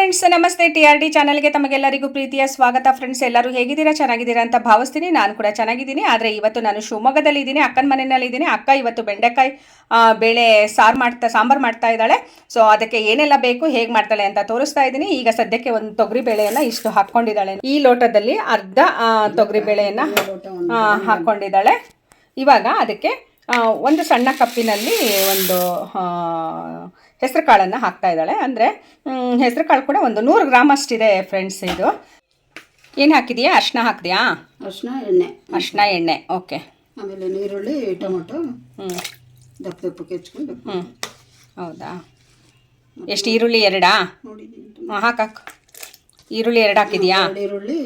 Friends ನಮಸ್ತೆ. T R D ಚಾನಲ್ಗೆ ತಮಗೆಲ್ಲರಿಗೂ ಪ್ರೀತಿಯ ಸ್ವಾಗತ. ಫ್ರೆಂಡ್ಸ್ ಎಲ್ಲರೂ ಹೇಗಿದ್ದೀರಾ? ಚೆನ್ನಾಗಿದ್ದೀರಾ ಅಂತ ಭಾವಿಸ್ತೀನಿ. ನಾನು ಕೂಡ ಚೆನ್ನಾಗಿದ್ದೀನಿ. ಆದರೆ ಇವತ್ತು ನಾನು ಶಿವಮೊಗ್ಗದಲ್ಲಿ ಇದ್ದೀನಿ. ಅಕ್ಕನ ಮನೆಯಲ್ಲಿ ಇದ್ದೀನಿ. ಅಕ್ಕ ಇವತ್ತು ಬೆಂಡೆಕಾಯಿ ಬೇಳೆ ಸಾರು ಮಾಡ್ತಾ, ಸಾಂಬಾರು ಮಾಡ್ತಾ ಇದ್ದಾಳೆ. ಸೊ ಅದಕ್ಕೆ ಏನೆಲ್ಲ ಬೇಕು, ಹೇಗೆ ಮಾಡ್ತಾಳೆ ಅಂತ ತೋರಿಸ್ತಾ ಇದ್ದೀನಿ. ಈಗ ಸದ್ಯಕ್ಕೆ ಒಂದು ತೊಗರಿ ಬೇಳೆಯನ್ನು ಇಷ್ಟು ಹಾಕ್ಕೊಂಡಿದ್ದಾಳೆ. ಈ ಲೋಟದಲ್ಲಿ ಅರ್ಧ ತೊಗರಿ ಬೇಳೆಯನ್ನು ಹಾಕ್ಕೊಂಡಿದ್ದಾಳೆ. ಇವಾಗ ಅದಕ್ಕೆ ಒಂದು ಸಣ್ಣ ಕಪ್ಪಿನಲ್ಲಿ ಒಂದು ಹೆಸರು ಕಾಳನ್ನು ಹಾಕ್ತಾ ಇದ್ದಾಳೆ. ಅಂದರೆ ಹೆಸರು ಕಾಳು ಕೂಡ ಒಂದು ನೂರು ಗ್ರಾಮ್ ಅಷ್ಟಿದೆ ಫ್ರೆಂಡ್ಸ್ ಇದು. ಏನು ಹಾಕಿದೀಯಾ? ಅರ್ಶಿನ ಹಾಕಿದೆಯಾ? ಅರ್ಶಿನ ಎಣ್ಣೆ. ಅರ್ಶಿನ ಎಣ್ಣೆ. ಓಕೆ ಆಮೇಲೆ ನೀರುಳ್ಳಿ ಟೊಮೊಟೊ. ಹ್ಞೂ ದಪ್ಪ ದಪ್ಪಕ್ಕೆ ಹೆಚ್ಕೊಂಡು ಹ್ಞೂ ಹೌದಾ? ಎಷ್ಟು ಈರುಳ್ಳಿ ಎರಡಾ? ನೋಡಿ ಹಾಂ ಹಾಕಾಕು ಈರುಳ್ಳಿ ಎರಡು ಹಾಕಿದೆಯಾ? ಈರುಳ್ಳಿ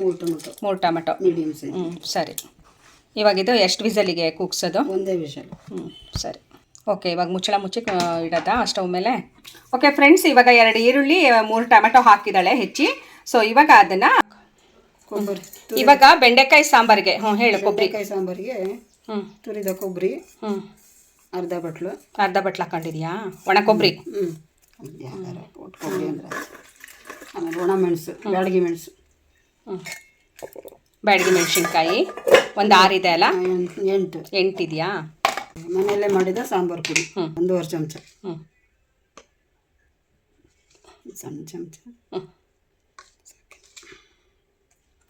ಮೂರು ಟೊಮೊಟೊ. ಮೂರು ಟೊಮೊಟೊ. ಮೀಡಿಯಮ್ ಸೈಜ್ ಹ್ಞೂ ಸರಿ. ಇವಾಗಿದು ಎಷ್ಟು ವಿಸಲಿಗೆ ಕೂಗ್ಸೋದು? ಒಂದೇ ವಿಸಲ್. ಹ್ಞೂ ಸರಿ. ಓಕೆ ಇವಾಗ ಮುಚ್ಚಳ ಮುಚ್ಚಿ ಇಡತ್ತಾ ಇಡೋದಾ ಸ್ಟವ್ ಮೇಲೆ ಓಕೆ ಫ್ರೆಂಡ್ಸ್ ಇವಾಗ ಎರಡು ಈರುಳ್ಳಿ ಮೂರು ಟೊಮೆಟೊ ಹಾಕಿದ್ದಾಳೆ ಹೆಚ್ಚಿ. ಸೊ ಇವಾಗ ಅದನ್ನು ಕೊಬ್ಬರಿ ಇವಾಗ ಬೆಂಡೆಕಾಯಿ ಸಾಂಬಾರಿಗೆ. ಹ್ಞೂ ಹೇಳು ಕೊಬ್ಬರಿ. ಬೆಂಡೆಕಾಯಿ ಸಾಂಬಾರಿಗೆ ಹ್ಞೂ ತುರಿದ ಕೊಬ್ಬರಿ ಹ್ಞೂ ಅರ್ಧ ಬಟ್ಲು. ಅರ್ಧ ಬಟ್ಲು ಹಾಕೊಂಡಿದ್ಯಾ? ಒಣ ಕೊಬ್ಬರಿ. ಹ್ಞೂ ಕೊಬ್ಬರಿ ಅಂದ್ರೆ. ಆಮೇಲೆ ಒಣ ಮೆಣಸು ಬ್ಯಾಡಗಿ ಮೆಣಸು. ಹ್ಞೂ ಬ್ಯಾಡಗಿ ಮೆಣಸಿನ್ಕಾಯಿ. ಒಂದು ಇದೆ ಅಲ್ಲ? ಎಂಟು ಎಂಟಿದೆಯಾ ಮನೆಯಲ್ಲೇ ಮಾಡಿದ ಸಾಂಬಾರು ಪುಡಿ. ಒಂದೂವರೆ ಚಮಚ ಸಣ್ಣ ಚಮಚ.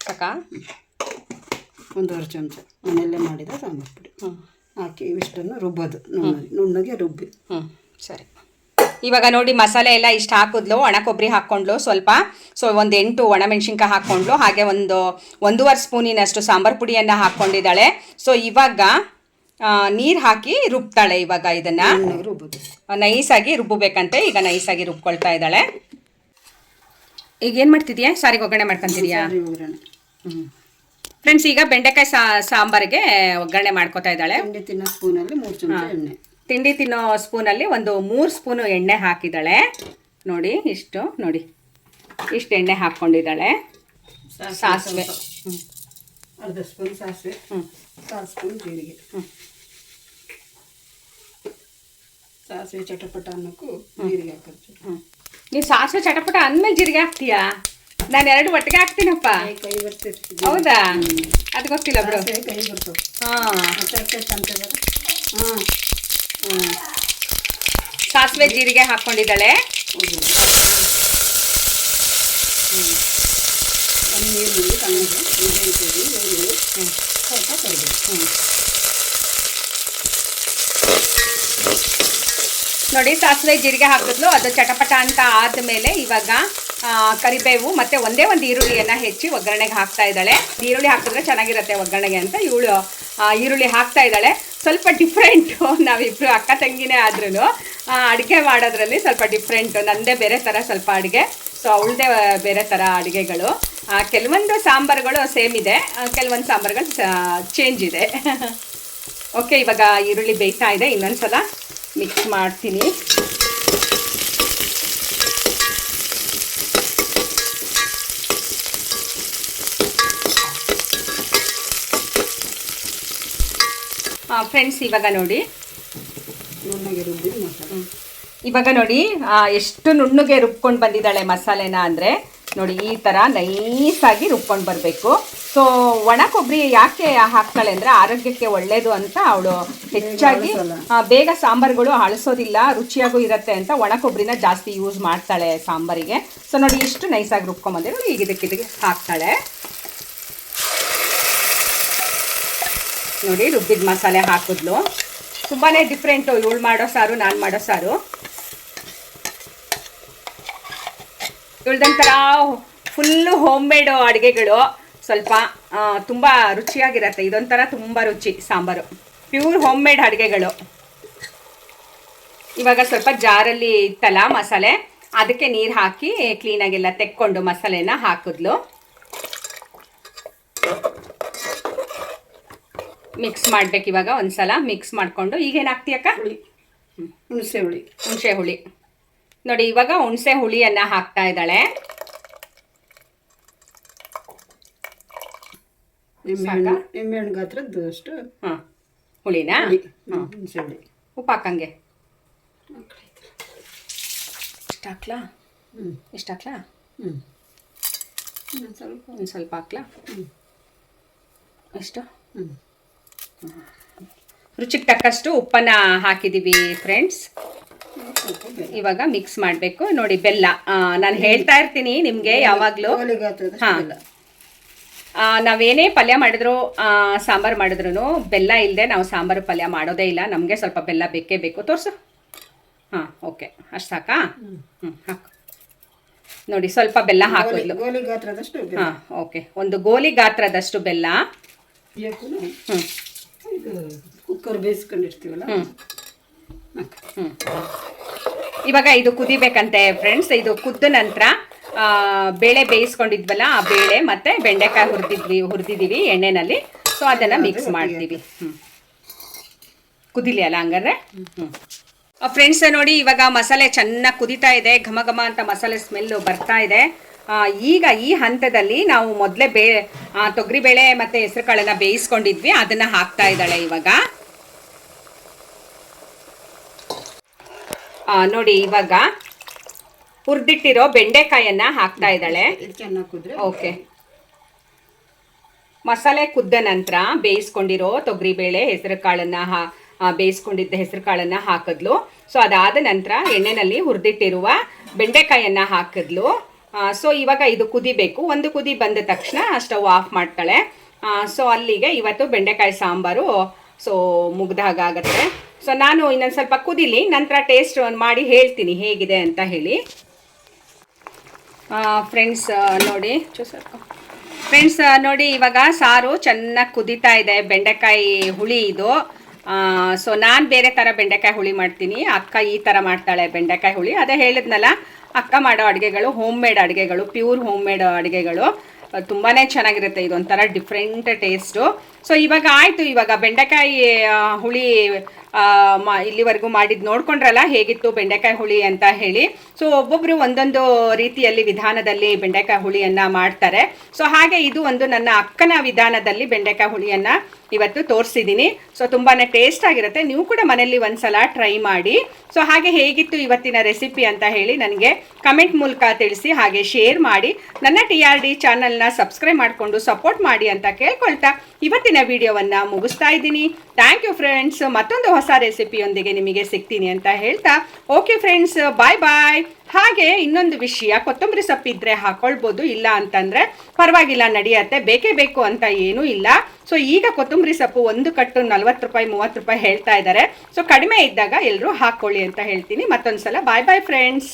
ಸಾಕಾ. ಒಂದೂವರೆ ಚಮಚ ಮನೆಯಲ್ಲೇ ಮಾಡಿದ ಸಾಂಬಾರು ಪುಡಿ. ಹಾಕಿ ಇವಿಷ್ಟನ್ನು ರುಬ್ಬೋದು. ನುಣ್ಣಗೆ ನುಣ್ಣಗೆ ರುಬ್ಬಿ. ಹ್ಞೂ ಸರಿ. ಇವಾಗ ನೋಡಿ ಮಸಾಲೆ ಎಲ್ಲ ಇಷ್ಟು ಹಾಕಿದ್ಲು ಒಣ ಕೊಬ್ಬರಿ ಹಾಕ್ಕೊಂಡ್ಲು ಸ್ವಲ್ಪ. ಸೊ ಒಂದು ಎಂಟು ಒಣಮೆಣ್ಸಿನ್ಕಾಯಿ ಹಾಕ್ಕೊಂಡ್ಲು. ಹಾಗೆ ಒಂದು ಒಂದೂವರೆ ಸ್ಪೂನಿನಷ್ಟು ಸಾಂಬಾರು ಪುಡಿಯನ್ನು ಹಾಕ್ಕೊಂಡಿದ್ದಾಳೆ. ಸೊ ಇವಾಗ ನೀರು ಹಾಕಿ ರುಬ್ತಾಳೆ ಇವಾಗ ಇದನ್ನು. ನೈಸ್ ಆಗಿ ನೈಸಾಗಿ ರುಬ್ಬಬೇಕಂತೆ. ಈಗ ನೈಸಾಗಿ ರುಬ್ಕೊಳ್ತಾ ಇದ್ದಾಳೆ. ಈಗ ಏನು ಮಾಡ್ತಿದ್ಯಾ? ಸಾರಿಗೆ ಒಗ್ಗರಣೆ ಮಾಡ್ಕೊಂತಿದ್ಯಾ? ಹ್ಞೂ ಫ್ರೆಂಡ್ಸ್ ಈಗ ಬೆಂಡೆಕಾಯಿ ಸಾಂಬಾರ್ಗೆ ಒಗ್ಗರಣೆ ಮಾಡ್ಕೊತಾ ಇದ್ದಾಳೆ. ತಿಂಡಿ ತಿನ್ನೋ ಸ್ಪೂನಲ್ಲಿ ಮೂರು ಚಮಚ ಎಣ್ಣೆ. ತಿಂಡಿ ತಿನ್ನೋ ಸ್ಪೂನಲ್ಲಿ ಒಂದು ಮೂರು ಸ್ಪೂನು ಎಣ್ಣೆ ಹಾಕಿದ್ದಾಳೆ. ನೋಡಿ ಇಷ್ಟು ನೋಡಿ. ಇಷ್ಟು ಎಣ್ಣೆ ಹಾಕ್ಕೊಂಡಿದ್ದಾಳೆ. ಸಾಸಿವೆ. ಹ್ಞೂ ಅರ್ಧ ಸ್ಪೂನ್ ಸಾಸಿವೆ. ಹ್ಞೂ ಕಾಲು ಸ್ಪೂನ್ ಜೀರಿಗೆ. ಹ್ಮ್. ಸಾಸಿವೆ ಚಟಪಟ ಅನ್ನಕ್ಕೂ ಜೀರಿಗೆ ಹಾಕೋದು ಹ್ಞೂ ನೀವು ಸಾಸಿವೆ ಚಟಪಟ ಅಂದಮೇಲೆ ಜೀರಿಗೆ ಹಾಕ್ತೀಯಾ ನಾನು ಎರಡು ಒಟ್ಟಿಗೆ ಹಾಕ್ತೀನಪ್ಪ ಕೈ ಕೈ ಬರ್ತೈತಿ ಹೌದಾ ಅದು ಗೊತ್ತಿಲ್ಲ ಬಿಡು ಸಾಸಿವೆ ಕೈ ಬರ್ತವೆ ಹಾಂ ಮತ್ತೆ ಅಷ್ಟೇ ಅಂತ ಹಾಂ ಸಾಸಿವೆ ಜೀರಿಗೆ ಹಾಕ್ಕೊಂಡಿದ್ದಾಳೆ ಒಂದು ನೀರುಳ್ಳಿ ಸಣ್ಣಗೆ ಮೆಣಸಿನ್ಕಾಯಿ ಈರುಳ್ಳಿ ಸ್ವಲ್ಪ ಕರಿಬೇವು ನೋಡಿ ಸಾಸಿವೆ ಜೀರಿಗೆ ಹಾಕಿದ್ಲು. ಅದು ಚಟಪಟ ಅಂತ ಆದಮೇಲೆ ಇವಾಗ ಕರಿಬೇವು ಮತ್ತೆ ಒಂದೇ ಒಂದು ಈರುಳ್ಳಿಯನ್ನು ಹೆಚ್ಚಿ ಒಗ್ಗರಣೆಗೆ ಹಾಕ್ತಾ ಇದ್ದಾಳೆ. ಈರುಳ್ಳಿ ಹಾಕಿದ್ರೆ ಚೆನ್ನಾಗಿರುತ್ತೆ ಒಗ್ಗರಣೆಗೆ ಅಂತ ಇವಳು ಈರುಳ್ಳಿ ಹಾಕ್ತಾ ಇದ್ದಾಳೆ. ಸ್ವಲ್ಪ ಡಿಫ್ರೆಂಟು ನಾವಿಬ್ರು ಅಕ್ಕ ತಂಗಿನೇ ಆದ್ರೂ ಅಡುಗೆ ಮಾಡೋದ್ರಲ್ಲಿ ಸ್ವಲ್ಪ ಡಿಫ್ರೆಂಟು ನಂದೇ ಬೇರೆ ಥರ ಸ್ವಲ್ಪ ಅಡುಗೆ. ಸೊ ಅವಳದೇ ಬೇರೆ ಥರ ಅಡುಗೆಗಳು. ಕೆಲವೊಂದು ಸಾಂಬಾರುಗಳು ಸೇಮ್ ಇದೆ. ಕೆಲವೊಂದು ಸಾಂಬಾರುಗಳು ಚೇಂಜ್ ಇದೆ. ಓಕೆ ಇವಾಗ ಈರುಳ್ಳಿ ಬೇಯ್ತಾ ಇದೆ ಇನ್ನೊಂದ್ಸಲ. ಮಿಕ್ಸ್ ಮಾಡ್ತೀನಿ. ಫ್ರೆಂಡ್ಸ್ ಇವಾಗ ನೋಡಿ. ಇವಾಗ ನೋಡಿ ಎಷ್ಟು ನುಣ್ಣಗೆ ರುಬ್ಕೊಂಡು ಬಂದಿದ್ದಾಳೆ ಮಸಾಲೆನ ಅಂದರೆ ನೋಡಿ ಈ ಥರ ನೈಸಾಗಿ ರುಬ್ಕೊಂಡು ಬರಬೇಕು. ಸೊ ಒಣ ಕೊಬ್ಬರಿ ಯಾಕೆ ಹಾಕ್ತಾಳೆ ಅಂದರೆ ಆರೋಗ್ಯಕ್ಕೆ ಒಳ್ಳೆಯದು ಅಂತ ಅವಳು ಹೆಚ್ಚಾಗಿ ಬೇಗ ಸಾಂಬಾರುಗಳು ಅಳಿಸೋದಿಲ್ಲ ರುಚಿಯಾಗೂ ಇರುತ್ತೆ ಅಂತ ಒಣ ಕೊಬ್ಬರಿನ ಜಾಸ್ತಿ ಯೂಸ್ ಮಾಡ್ತಾಳೆ ಸಾಂಬಾರಿಗೆ. ಸೊ ನೋಡಿ ಇಷ್ಟು ನೈಸಾಗಿ ರುಬ್ಕೊಂಬಂದೆ. ನೋಡಿ ಈಗ ಇದಕ್ಕೆ ಇದಕ್ಕೆ ಹಾಕ್ತಾಳೆ. ನೋಡಿ ರುಬ್ಬಿದ ಮಸಾಲೆ ಹಾಕಿದ್ಲು. ತುಂಬಾ ಡಿಫ್ರೆಂಟು ಇವಳು ಮಾಡೋ ಸಾರು ನಾನು ಮಾಡೋ ಸಾರು. ಇವಳ್ದೊಂಥರ ಫುಲ್ಲು ಹೋಮ್ ಮೇಡ್ ಅಡುಗೆಗಳು. ಸ್ವಲ್ಪ ತುಂಬ ರುಚಿಯಾಗಿರತ್ತೆ. ಇದೊಂಥರ ತುಂಬ ರುಚಿ ಸಾಂಬಾರು. ಪ್ಯೂರ್ ಹೋಮ್ ಮೇಡ್ ಅಡುಗೆಗಳು. ಇವಾಗ ಸ್ವಲ್ಪ ಜಾರಲ್ಲಿ ಇತ್ತಲ್ಲ ಮಸಾಲೆ ಅದಕ್ಕೆ ನೀರು ಹಾಕಿ ಕ್ಲೀನಾಗೆಲ್ಲ ತೆಕ್ಕೊಂಡು ಮಸಾಲೆನ ಹಾಕಿದ್ಲು. ಮಿಕ್ಸ್ ಮಾಡ್ಬೇಕು ಇವಾಗ ಒಂದ್ಸಲ ಮಿಕ್ಸ್ ಮಾಡಿಕೊಂಡು. ಈಗೇನು ಹಾಕ್ತೀಯಕ್ಕ ಹುಳಿ. ಹುಣಸೆ ಹುಳಿ. ಹುಣಸೆ ಹುಳಿ. ನೋಡಿ ಇವಾಗ ಹುಣಸೆ ಹುಳಿಯನ್ನ ಹಾಕ್ತಾ ಇದ್ದಾಳೆ. ನಿಂಬೆಹಣ್ಣು ಗಾತ್ರದ್ದು ಅಷ್ಟು ಹಾಂ ಹುಳಿನಾ? ಹುಳಿ. ಹುಣಸೆ ಹುಳಿ. ಉಪ್ಪು ಹಾಕಂಗೆ. ಇಷ್ಟು ಹಾಕ್ಲಾ? ಹ್ಞೂ ಇಷ್ಟು ಹಾಕ್ಲಾ? ಹ್ಞೂ ಇನ್ನೊಂದು ಸ್ವಲ್ಪ ಒಂದು ಸ್ವಲ್ಪ ಹಾಕ್ಲಾ? ಹ್ಞೂ ಎಷ್ಟು? ಹ್ಞೂ ರುಚಿಗೆ ತಕ್ಕಷ್ಟು ಉಪ್ಪನ್ನ ಹಾಕಿದ್ದೀವಿ ಫ್ರೆಂಡ್ಸ್ ಇವಾಗ ಮಿಕ್ಸ್ ಮಾಡಬೇಕು. ನೋಡಿ ಬೆಲ್ಲ. ನಾನು ಹೇಳ್ತಾ ಇರ್ತೀನಿ ನಿಮಗೆ ಯಾವಾಗಲೂ. ಹಾಂ. ನಾವೇನೇ ಪಲ್ಯ ಮಾಡಿದ್ರು ಸಾಂಬಾರು ಮಾಡಿದ್ರು ಬೆಲ್ಲ ಇಲ್ಲದೆ ನಾವು ಸಾಂಬಾರು ಪಲ್ಯ ಮಾಡೋದೇ ಇಲ್ಲ. ನಮಗೆ ಸ್ವಲ್ಪ ಬೆಲ್ಲ ಬೇಕೇ ಬೇಕು. ತೋರಿಸು. ಹಾಂ ಓಕೆ. ಅಷ್ಟು ಸಾಕಾ? ಹ್ಞೂ ಹಾಕು. ನೋಡಿ ಸ್ವಲ್ಪ ಬೆಲ್ಲ ಹಾಕೋದು ಹಾಂ ಓಕೆ. ಒಂದು ಗೋಲಿ ಗಾತ್ರದಷ್ಟು ಬೆಲ್ಲ. ಹ್ಞೂ ಕುಕ್ಕರ್ ಬೇಯಿಸ್ಕೊಂಡಿರ್ತೀವಲ್ಲ? ಹ್ಞೂ. ಹ್ಞೂ ಇವಾಗ ಇದು ಕುದಿಬೇಕಂತೆ ಫ್ರೆಂಡ್ಸ್ ಇದು ಕುದ್ದ ನಂತರ ಬೇಳೆ ಬೇಯಿಸ್ಕೊಂಡಿದ್ವಲ್ಲ ಆ ಬೇಳೆ ಮತ್ತೆ ಬೆಂಡೆಕಾಯಿ ಹುರಿದಿದ್ವಿ ಹುರಿದಿದ್ದೀವಿ ಎಣ್ಣೆನಲ್ಲಿ. ಸೊ ಅದನ್ನು ಮಿಕ್ಸ್ ಮಾಡ್ತೀವಿ. ಹ್ಞೂ ಕುದಿಲಿ ಅಲ್ಲ ಹಂಗಾದ್ರೆ ಹ್ಞೂ ಫ್ರೆಂಡ್ಸ್ ನೋಡಿ ಇವಾಗ ಮಸಾಲೆ ಚೆನ್ನಾಗಿ ಕುದಿತಾ ಇದೆ. ಘಮ ಘಮ ಅಂತ ಮಸಾಲೆ ಸ್ಮೆಲ್ಲು ಬರ್ತಾ ಇದೆ. ಈಗ ಈ ಹಂತದಲ್ಲಿ ನಾವು ಮೊದಲೇ ಬೇ ತೊಗರಿಬೇಳೆ ಮತ್ತು ಹೆಸರು ಕಾಳನ್ನು ಬೇಯಿಸ್ಕೊಂಡಿದ್ವಿ. ಅದನ್ನು ಹಾಕ್ತಾ ಇದ್ದಾಳೆ ಇವಾಗ. ನೋಡಿ ಇವಾಗ ಹುರಿದಿಟ್ಟಿರೋ ಬೆಂಡೆಕಾಯನ್ನ ಹಾಕ್ತಾ ಇದ್ದಾಳೆ. ಓಕೆ. ಮಸಾಲೆ ಕುದ್ದ ನಂತರ ಬೇಯಿಸ್ಕೊಂಡಿರೋ ತೊಗರಿಬೇಳೆ ಹೆಸರು ಕಾಳನ್ನ ಹಾ ಬೇಯಿಸ್ಕೊಂಡಿದ್ದ ಹೆಸರು ಕಾಳನ್ನ ಹಾಕಿದ್ಲು. ಸೊ ಅದಾದ ನಂತರ ಎಣ್ಣೆನಲ್ಲಿ ಹುರಿದಿಟ್ಟಿರುವ ಬೆಂಡೆಕಾಯನ್ನ ಹಾಕಿದ್ಲು. ಸೊ ಇವಾಗ ಇದು ಕುದಿಬೇಕು. ಒಂದು ಕುದಿ ಬಂದ ತಕ್ಷಣ ಸ್ಟವ್ ಆಫ್ ಮಾಡ್ತಾಳೆ. ಸೊ ಅಲ್ಲಿಗೆ ಇವತ್ತು ಬೆಂಡೆಕಾಯಿ ಸಾಂಬಾರು ಸೊ ಮುಗ್ದಾಗತ್ತೆ ಸೊ ನಾನು ಇನ್ನೊಂದು ಸ್ವಲ್ಪ ಕುದಿಲಿ, ನಂತರ ಟೇಸ್ಟ್ ಮಾಡಿ ಹೇಳ್ತೀನಿ ಹೇಗಿದೆ ಅಂತ ಹೇಳಿ. ಫ್ರೆಂಡ್ಸ್ ನೋಡಿ ಫ್ರೆಂಡ್ಸ್ ನೋಡಿ, ಇವಾಗ ಸಾರು ಚೆನ್ನಾಗಿ ಕುದೀತಾ ಇದೆ, ಬೆಂಡೆಕಾಯಿ ಹುಳಿ ಇದು. ಸೊ ನಾನು ಬೇರೆ ಥರ ಬೆಂಡೆಕಾಯಿ ಹುಳಿ ಮಾಡ್ತೀನಿ. ಅಕ್ಕ ಈ ಥರ ಮಾಡ್ತಾಳೆ ಬೆಂಡೆಕಾಯಿ ಹುಳಿ. ಅದೇ ಹೇಳಿದ್ನಲ್ಲ, ಅಕ್ಕ ಮಾಡೋ ಅಡುಗೆಗಳು ಹೋಮ್ ಮೇಡ್ ಅಡುಗೆಗಳು ಪ್ಯೂರ್ ಹೋಮ್ ಮೇಡ್ ಅಡುಗೆಗಳು ತುಂಬಾ ಚೆನ್ನಾಗಿರುತ್ತೆ, ಇದೊಂಥರ ಡಿಫ್ರೆಂಟ್ ಟೇಸ್ಟು ಸೊ ಇವಾಗ ಆಯಿತು, ಇವಾಗ ಬೆಂಡೆಕಾಯಿ ಹುಳಿ ಇಲ್ಲಿವರೆಗೂ ಮಾಡಿದ್ದು ನೋಡ್ಕೊಂಡ್ರಲ್ಲ, ಹೇಗಿತ್ತು ಬೆಂಡೆಕಾಯಿ ಹುಳಿ ಅಂತ ಹೇಳಿ. ಸೊ ಒಬ್ಬೊಬ್ಬರು ಒಂದೊಂದು ರೀತಿಯಲ್ಲಿ ವಿಧಾನದಲ್ಲಿ ಬೆಂಡೆಕಾಯಿ ಹುಳಿಯನ್ನು ಮಾಡ್ತಾರೆ. ಸೊ ಹಾಗೆ ಇದು ಒಂದು ನನ್ನ ಅಕ್ಕನ ವಿಧಾನದಲ್ಲಿ ಬೆಂಡೆಕಾಯಿ ಹುಳಿಯನ್ನು ಇವತ್ತು ತೋರಿಸಿದ್ದೀನಿ ಸೊ ತುಂಬಾ ಟೇಸ್ಟ್ ಆಗಿರುತ್ತೆ. ನೀವು ಕೂಡ ಮನೆಯಲ್ಲಿ ಒಂದ್ಸಲ ಟ್ರೈ ಮಾಡಿ. ಸೊ ಹಾಗೆ ಹೇಗಿತ್ತು ಇವತ್ತಿನ ರೆಸಿಪಿ ಅಂತ ಹೇಳಿ ನನಗೆ ಕಮೆಂಟ್ ಮೂಲಕ ತಿಳಿಸಿ, ಹಾಗೆ ಶೇರ್ ಮಾಡಿ. ನನ್ನ ಟಿ ಆರ್ ಡಿ ಚಾನಲ್ನ ಸಬ್ಸ್ಕ್ರೈಬ್ ಮಾಡಿಕೊಂಡು ಸಪೋರ್ಟ್ ಮಾಡಿ ಅಂತ ಕೇಳ್ಕೊಳ್ತಾ. ಇವತ್ತಿನ ವಿಡಿಯೋವನ್ನು ಮುಗಿಸ್ತಾ ಇದ್ದೀನಿ. ಥ್ಯಾಂಕ್ ಯು ಫ್ರೆಂಡ್ಸ್ ಮತ್ತೊಂದು ಹೊಸ ರೆಸಿಪಿಯೊಂದಿಗೆ ನಿಮಗೆ ಸಿಗ್ತೀನಿ ಅಂತ ಹೇಳ್ತಾ. ಓಕೆ ಫ್ರೆಂಡ್ಸ್ ಬಾಯ್ ಬಾಯ್ ಹಾಗೆ ಇನ್ನೊಂದು ವಿಷಯ, ಕೊತ್ತಂಬರಿ ಸೊಪ್ಪಿದ್ರೆ ಹಾಕೊಳ್ಬೋದು, ಇಲ್ಲ ಅಂತಂದರೆ ಪರವಾಗಿಲ್ಲ, ನಡೆಯುತ್ತೆ, ಬೇಕೇ ಬೇಕು ಅಂತ ಏನೂ ಇಲ್ಲ. ಸೊ ಈಗ ಕೊತ್ತಂಬರಿ ಸೊಪ್ಪು ಒಂದು ಕಟ್ಟು ನಲ್ವತ್ತು ರೂಪಾಯಿ, ಮೂವತ್ತು ರೂಪಾಯಿ ಹೇಳ್ತಾ ಇದ್ದಾರೆ. ಸೊ ಕಡಿಮೆ ಇದ್ದಾಗ ಎಲ್ಲರೂ ಹಾಕ್ಕೊಳ್ಳಿ ಅಂತ ಹೇಳ್ತೀನಿ. ಮತ್ತೊಂದು ಸಲ ಬಾಯ್ ಬಾಯ್ ಫ್ರೆಂಡ್ಸ್